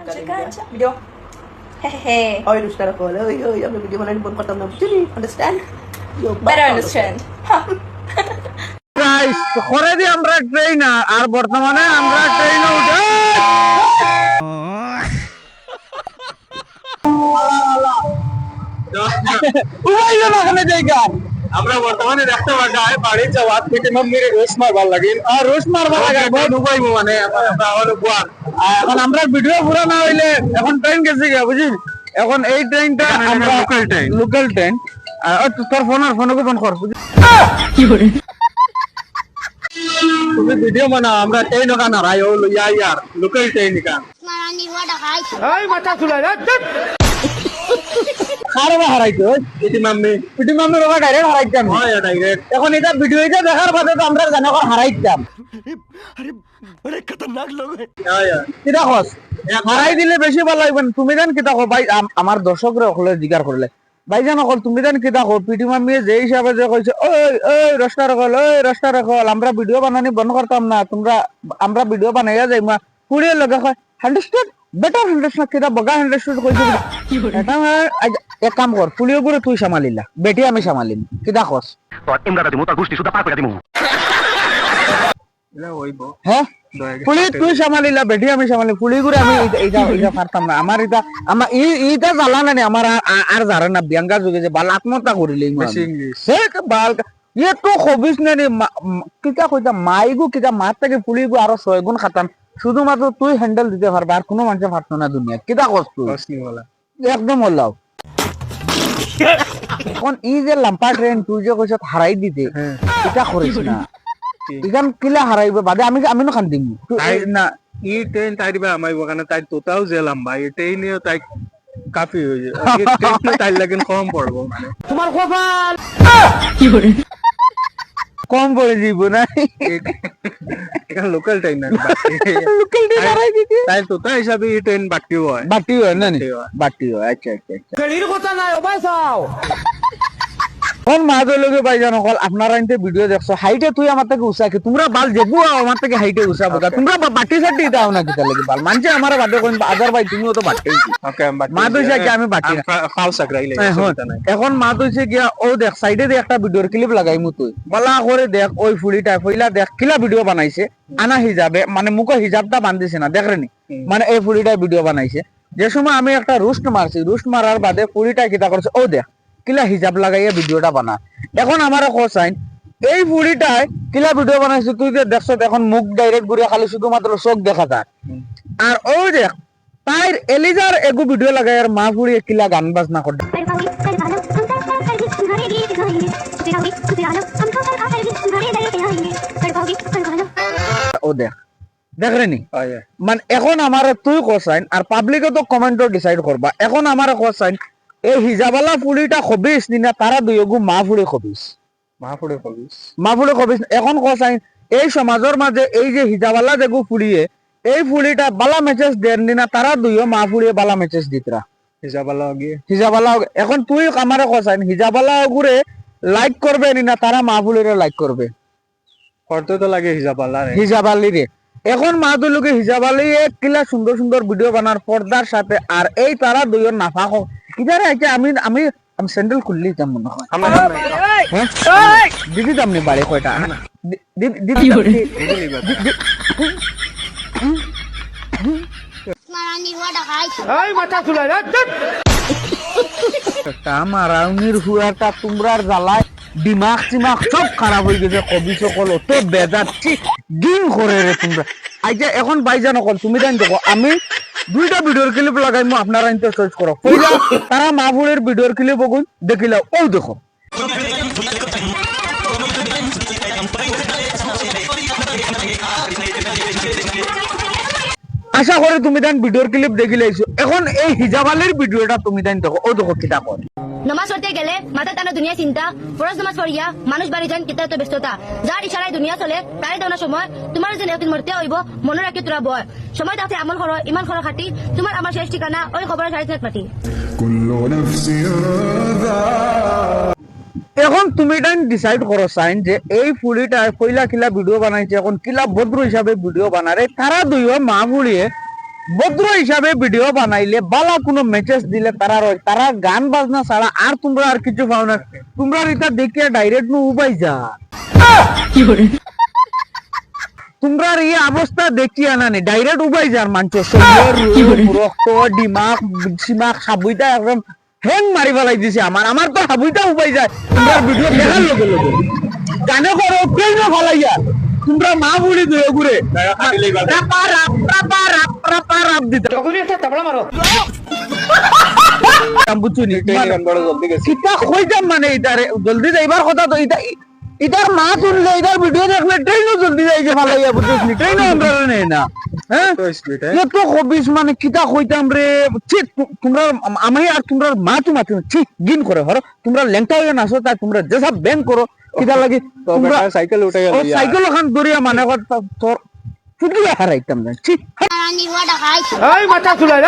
Gancha, video. Hehehe. Oy, Rush na ako. Oy, oy, ang video mo na ibon ko tam na. Chili, understand? Yo, Better understand. Guys করে দি আমরা train আর বর্তমানে আমরা ট্রেনে উঠে উড়াইলো না ওখানে জায়গা আমরা বর্তমানে দেখতে পাচ্ছি বাড়ি যাওয়া থেকে মাম্মির রোস মারবার লাগে আর রোস মারবার লাগে বহুত মানে আমরা হলো বুয়ার এখন আমরা ভিডিও পুরো না হইলে এখন ট্রেন গেছে গিয়া বুঝি এখন এই ট্রেনটা আমরা লোকাল ট্রেন লোকাল ট্রেন তোর ফোন আর ফোনকে ফোন কর বুঝি তুমি ভিডিও বানাও আমরা ট্রেন ওখানে হলো ইয়া ইয়ার লোকাল ট্রেন কান. এই মাথা চুলাই কারও হারাইতো ইতি মাম্মি? ইতি মাম্মি বাবা ডাইরেক্ট হারাইতাম হয় ডাইরেক্ট এখন এটা ভিডিও এটা দেখার পরে তো আমরা জানো হারাইতাম আরে বড় খতরনাক লোক কিটা খস হারাই দিলে বেশি ভালো লাগবে। তুমি জান কিটা ভাই আম- আমার দর্শকরা জিগার করলে ভাই জানো কল তুমি জান কিটা পিটি যে হিসাবে যে কইছে ওই ওই রাখল ওই রাখল আমরা ভিডিও বানানি বন্ধ করতাম না। তোমরা আমরা ভিডিও বানাইয়া যাই। মা পুড়িয়ে লগে কয় হান্ড্রেড বেটার হান্ড্রেড কিটা বগা হান্ড্রেড কইছে এটা আজ- এক কাম কর পুলিও করে তুই সামালিলা। বেটি আমি সামালিম। কিটা কস হ্যাঁ? পুলি তুই সামালিলা বেটি আমি সামালি পুলি করে আমি এইটা- এইটা পারতাম না। আমার এটা আমার ই- জ্বালা না আমার আর- আর- আর জারে না বিয়াঙ্গা যুগে যে বাল আত্মহত্যা করিলে বাল ইয়ে তো না কইতা মাইগু কিটা মার থেকে পুলিগু আরও ছয় গুণ খাতাম শুধুমাত্র তুই হ্যান্ডেল দিতে পারবা আর কোনো মানুষে পারতো না দুনিয়া কস তুই? একদম ওলাও। এখন ই যে লাম্পা ট্রেন তুই যে কইছ হারাই দিতে এটা করিস না? ইখান কিলা হারাইব বাদে আমি আমি নখান দিম তাই না ই ট্রেন তাই দিবা আমার ওখানে তাই তোতাও যে লম্বা এই ট্রেনেও তাই কাফি হয়ে যায়। ট্রেনে তাই লাগে কম পড়ব মানে। তোমার কপাল! কম পড়ে দিব না এখানে লোকাল ট্রেন না লোকাল ট্রেন হারাই দিতে তাই তোতা হিসাবে এই ট্রেন বাকিও হয়। বাটি হয় না নি? বাটি হয়। আচ্ছা আচ্ছা আচ্ছা। কথা নাই ভাই চাও। কোন মাহাদের লোকে ভাই জানো কল আপনারা ইনতে ভিডিও দেখছ। হাইটে তুই আমার থেকে উসাকে তোমরা বাল যেগু আমার থেকে হাইটে উসাবো গা। তোমরা বাটি সাটি দাও না কিতা লাগে বাল। মানছে আমার বাদে কোন আদার ভাই তুমিও তো বাটি মা দুইছে কি আমি বাটি খাও সাকরাইলে এখন এখন মা তুইছে গিয়া ও দেখ সাইডে দিয়ে একটা ভিডিওর ক্লিপ লাগাই মু তুই বলা করে দেখ ওই ফুলিটা ফইলা দেখ কিলা ভিডিও বানাইছে। আনা হিজাবে মানে মুখো হিজাবটা বান্ধিছে না দেখ রে নি মানে এই ফুলিটা ভিডিও বানাইছে। যে সময় আমি একটা রুস্ট মারছি রুস্ট মারার বাদে ফুলিটা কিতা করছে ও দেখ। কিলা হিজাব লাগাইয়া ভিডিওটা বানা। এখন আমার কোসাইন এই ফুলিটায় কিলা ভিডিও বানাইছে তুই যে দেখছ এখন মুখ ডাইরেক্ট ঘুরে খালি শুধুমাত্র চোখ দেখা যায়। আর ও দেখ তাইর এলিজার এগু ভিডিও লাগাই আর মা ফুড়িয়ে কিলা গান বাজনা করে ও দেখ দেখ রে নি মানে এখন আমার তুই কোসাইন আর পাবলিকে তো কমেন্টও ডিসাইড করবা এখন আমার কোসাইন এই হিজাবালা ফুলিটা খবিস নিনা তারা দুইগু মা ফুড়ি খবিস মা পড়ে কবিস মা ফুড়ি খবিস এখন কোসাইন এই সমাজের মাঝে এই যে হিজাবালা যেগু ফুড়িয়ে এই ফুলিটা বালা মেসেজ দেন নিনা তারা দুইও মা ফুড়িয়ে বালা মেসেজ দিতরা হিসাবালা গিয়ে হিজাবালা এখন তুই আমারে কোসাইন হিজাবালা গুরে লাইক করবে নিনা তারা মা ফুলিরে লাইক করবে করতে তো লাগে হিসাবালা রে হিজাব রে এখন মা দুলুকে হিজাব আলী এক কিলা সুন্দর সুন্দর ভিডিও বানার পর্দার সাথে আর এই তারা দুইয়ের নাফা ইধারে আছে আমি আমি আমি স্যান্ডেল খুললি তেমন মনে হয়? দিদি তামনি বাড়ি কয়টা? দি- দি- দিদি. তা মারাউনির তোমরার জ্বালায় দিমাগ চিমাগ সব খারাপ হয়ে গেছে কবি সকল অত বেজাচ্ছি। দিন করে রে তোমরা। আইজা এখন বাইজা নকল তুমি জানি দেখো, আমি দুইটা ভিডিওর ক্লিপ লাগাই মু আপনারা ইন্তে চয়েস করো পয়লা তারা মাহবুলের ভিডিওর ক্লিপ বগুন, দেখিলা ও দেখো। আশা করি তুমি দেন ভিডিওর ক্লিপ দেখি লাইছো এখন এই হিজাবালের ভিডিওটা তুমি দেন দেখো। ও দেখো কিতা কর নমাজ পড়তে গেলে মাথা টানা দুনিয়া চিন্তা ফরজ নমাজ পড়িয়া মানুষ বাড়ি যান কিতা তো ব্যস্ততা। যার ইশারায় দুনিয়া চলে তাই দেওয়া সময় তোমার যেন একদিন মরতে হইব মনে রাখি তোরা বয় সময় তাতে আমল করো ইমান করো খাটি তোমার আমার শেষ ঠিকানা ওই খবরের সাড়ে মাটি এখন তুমি এটা ডিসাইড করো সাইন যে এই ফুলিটা পয়লা কিলা ভিডিও বানাইছে এখন কিলা ভদ্র হিসাবে ভিডিও বানারে তারা দুইও মা ফুলিয়ে ভদ্র হিসাবে ভিডিও বানাইলে বালা কোনো মেসেজ দিলে তারা রয় তারা গান বাজনা ছাড়া আর তোমরা আর কিছু পাও না। তোমরা এটা দেখিয়ে ডাইরেক্ট নু উবাই যা। তোমরা এই অবস্থা দেখিয়া না নি ডাইরেক্ট উবাই যার মানছ। শরীর রক্ত ডিমাগ সিমাগ হাবুইটা একদম হ্যাং মারি ফেলাই দিছে আমার আমার তো হাবুইটা উপায় যায়। তোমরা ভিডিও দেখার লগে লগে। কানে করো কেন ফেলাইয়া তোমরা মা বুড়ি দুয়ে ঘুরে বুঝছুনি কিতা কইতাম মানে এটা জলদি যাইবার কথা তো ইতা ইতার মা শুনলে ইতার ভিডিও দেখলে ট্রেনও জলদি যাইছে ফালাইয়া বুঝছনি ট্রেনও আমরা নেই না হ্যাঁ? তো হবিস মানে কিতা কইতাম রে ছি তু- তোমরা আম- আর তোমরা মা তো মাতি ছি গিন করে হর। তোমরা লেংটা হয়ে নাচো তাই তোমরা যেসা ব্যাংক করো কিতা লাগি তোমরা সাইকেল উঠে গেল ও সাইকেল ওখান দরিয়া মানে তোর ফুটলিয়া হারাইতাম না দেখাইছে এই মাথা চুলাই